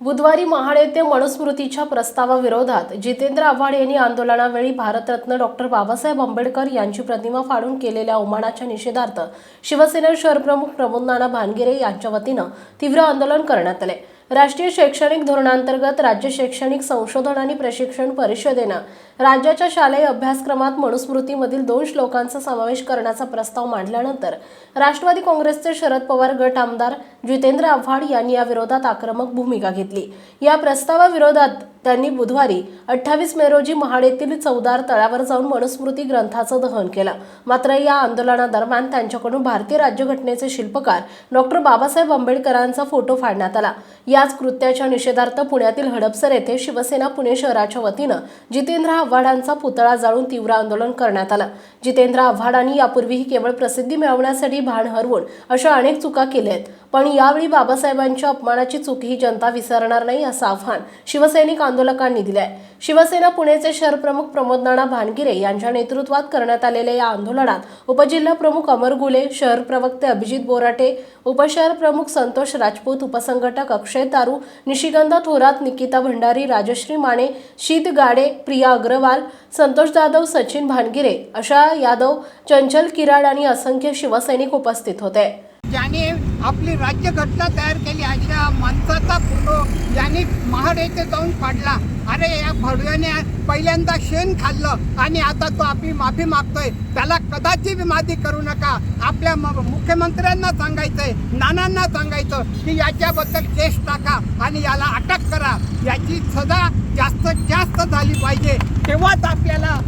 बुधवारी महाड येथे मनुस्मृतीच्या प्रस्तावाविरोधात जितेंद्र आव्हाड यांनी आंदोलनावेळी भारतरत्न डॉक्टर बाबासाहेब आंबेडकर यांची प्रतिमा फाडून केलेल्या अवमानाच्या निषेधार्थ शिवसेना शहरप्रमुख प्रमोद नाना भानगिरे यांच्या वतीनं तीव्र आंदोलन करण्यात आले. राष्ट्रीय शैक्षणिक धोरणांतर्गत राज्य शैक्षणिक संशोधन आणि प्रशिक्षण परिषदेनं राज्याच्या शालेय अभ्यासक्रमात मनुस्मृतीमधील दोन श्लोकांचा समावेश करण्याचा प्रस्ताव मांडल्यानंतर राष्ट्रवादी काँग्रेसचे शरद पवार गट आमदार जितेंद्र आव्हाड यांनी या विरोधात आक्रमक भूमिका घेतली. या प्रस्तावाविरोधात त्यांनी बुधवारी अठ्ठावीस मे रोजी महाड येथील चौदार तळावर जाऊन मनुस्मृती ग्रंथाचं दहन केलं. मात्र या आंदोलनादरम्यान त्यांच्याकडून भारतीय राज्यघटनेचे शिल्पकार डॉक्टर बाबासाहेब आंबेडकरांचा फोटो फाडण्यात आला. याच कृत्याच्या निषेधार्थ पुण्यातील हडपसर येथे शिवसेना पुणे शहराच्या वतीनं जितेंद्र आव्हाडांचा पुतळा जाळून तीव्र आंदोलन करण्यात आलं. जितेंद्र आव्हाडांनी यापूर्वीही केवळ प्रसिद्धी मिळवण्यासाठी भान हरवून अशा अनेक चुका केल्या आहेत. पण यावेळी बाबासाहेबांच्या अपमानाची चूक ही जनता विसरणार नाही असं आव्हान शिवसैनिक आंदोलकांनी दिलं आहे शिवसेना पुणेचे शहर प्रमुख प्रमोद नाना भानगिरे यांच्या नेतृत्वात करण्यात आलेल्या या आंदोलनात उपजिल्हा प्रमुख अमर गुले शहर प्रवक्ते अभिजित बोराटे उपशहर प्रमुख संतोष राजपूत उपसंघटक अक्षय तारू निशिगंधा थोरात निकिता भंडारी राजश्री माने शीत गाडे प्रिया अग्रवाल संतोष जाधव सचिन भानगिरे अशा यादव चंचल किराड आणि असंख्य शिवसैनिक उपस्थित होते. ज्याने आपली राज्यघटना तयार केली अशा माणसाचा फोटो यांनी महाड येथे जाऊन पाडला अरे या भडव्याने पहिल्यांदा शेण खाल्लं आणि आता तो आपली माफी मागतोय. त्याला कदाचित माफी करू नका. आपल्या मुख्यमंत्र्यांना सांगायचंय नानांना सांगायचं की याच्याबद्दल केस टाका आणि याला अटक करा. याची सजा जास्त जास्त झाली पाहिजे. तेव्हाच आपल्याला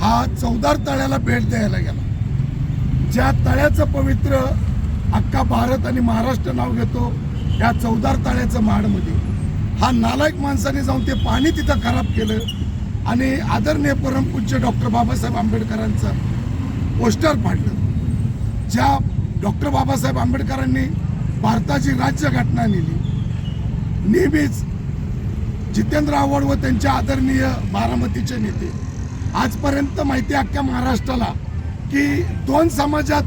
हा चौदार तळ्याला भेट द्यायला गेला. ज्या तळ्याचं पवित्र भारत आणि महाराष्ट्र नाव घेतो या चौदार तळ्याचं महाडमध्ये हा नालायक माणसाने जाऊन ते पाणी तिथं खराब केलं आणि आदरणीय परमपूज्य डॉक्टर बाबासाहेब आंबेडकरांचं पोस्टर पाडलं ज्या डॉक्टर बाबासाहेब आंबेडकरांनी भारताची राज्यघटना नेली नेहमीच जितेंद्र आव्हाड व त्यांच्या आदरणीय बारामतीचे नेते. आजपर्यंत माहिती अख्ख्या महाराष्ट्राला की दोन समाजात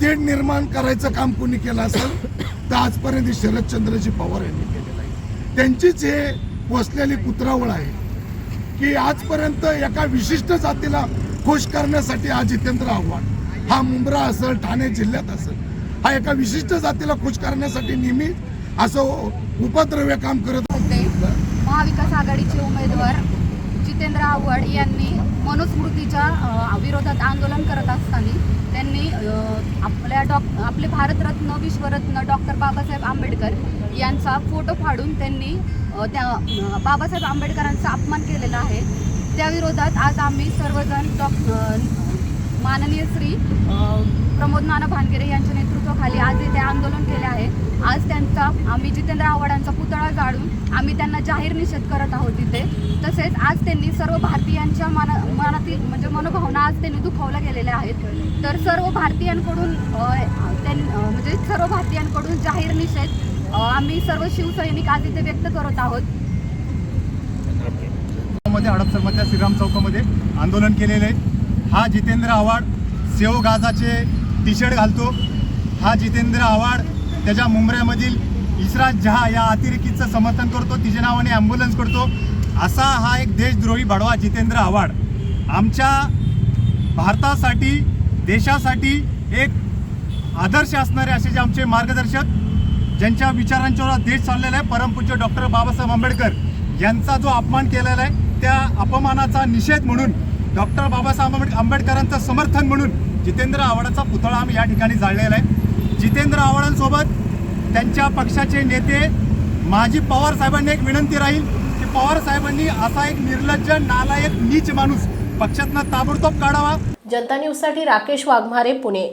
तेढ निर्माण करायचं काम कोणी केलं असेल तर आजपर्यंत शरदचंद्रजी पवार यांनी केलेलं आहे. त्यांचीच हे वसलेली कुत्रावळ आहे की आजपर्यंत एका विशिष्ट जातीला खुश करण्यासाठी हा जितेंद्र आव्हाड हा मुंब्रा असेल ठाणे जिल्ह्यात असेल हा एका विशिष्ट जातीला खुश करण्यासाठी नेहमी असं उपद्रव्य काम करत होते महाविकास आघाडीचे उमेदवार जितेंद्र आव्हाड यांनी मनुस्मृतीच्या विरोधात आंदोलन करत असताना त्यांनी आपल्या डॉक आपले भारतरत्न विश्वरत्न डॉक्टर बाबासाहेब आंबेडकर यांचा फोटो फाडून त्यांनी त्या बाबासाहेब आंबेडकरांचा अपमान केलेला आहे. त्याविरोधात आज आम्ही सर्वजण डॉक्टर माननीय श्री प्रमोद नाना भानगिरे यांच्या नेतृत्वाखाली आज इथे आंदोलन केले आहे. आज त्यांचा आम्ही जितेंद्र आव्हाडांचा पुतळा जाळून आम्ही त्यांना जाहीर निषेध करत आहोत तिथे तसेच आज त्यांनी सर्व भारतीयांच्या मना मनातील म्हणजे मनोभावना आज त्यांनी दुखावल्या गेलेल्या आहेत तर सर्व भारतीयांकडून त्यां म्हणजे सर्व भारतीयांकडून जाहीर निषेध आम्ही सर्व शिवसैनिक आज इथे व्यक्त करत आहोत. हडपसरमधल्या श्रीराम चौकामध्ये आंदोलन केलेलं आहे. हा जितेंद्र आव्हाड सेव गाजाचे टी शर्ट घालतो. हा जितेंद्र आव्हाड त्याच्या मुंबऱ्यामधील इस्रात जहा या अतिरेकीचं समर्थन करतो तिच्या नावाने ॲम्ब्युलन्स करतो. असा हा एक देशद्रोही भडवा जितेंद्र आव्हाड. आमच्या भारतासाठी देशासाठी एक आदर्श असणारे असे जे आमचे मार्गदर्शक ज्यांच्या विचारांच्या देश चाललेला आहे परमपूज्य डॉक्टर बाबासाहेब आंबेडकर यांचा जो अपमान केलेला आहे त्या अपमानाचा निषेध म्हणून डॉक्टर बाबासाहेब आंबेड- आंबेडकरांचं समर्थन म्हणून जितेंद्र आव्हाडांचा पुतळा आम्ही या ठिकाणी जाळलेला आहे. जितेंद्र आव्हाडांसोबत त्यांच्या पक्षाचे नेते माजी पवार साहेबांनी एक विनंती राहील की पवार साहेबांनी असा एक निर्लज्ज नालायक नीच माणूस पक्षातनं ताबडतोब काढावा. जनता न्यूजसाठी राकेश वाघमारे पुणे.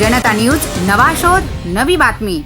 जनता न्यूज नवा शोध नवी बातमी.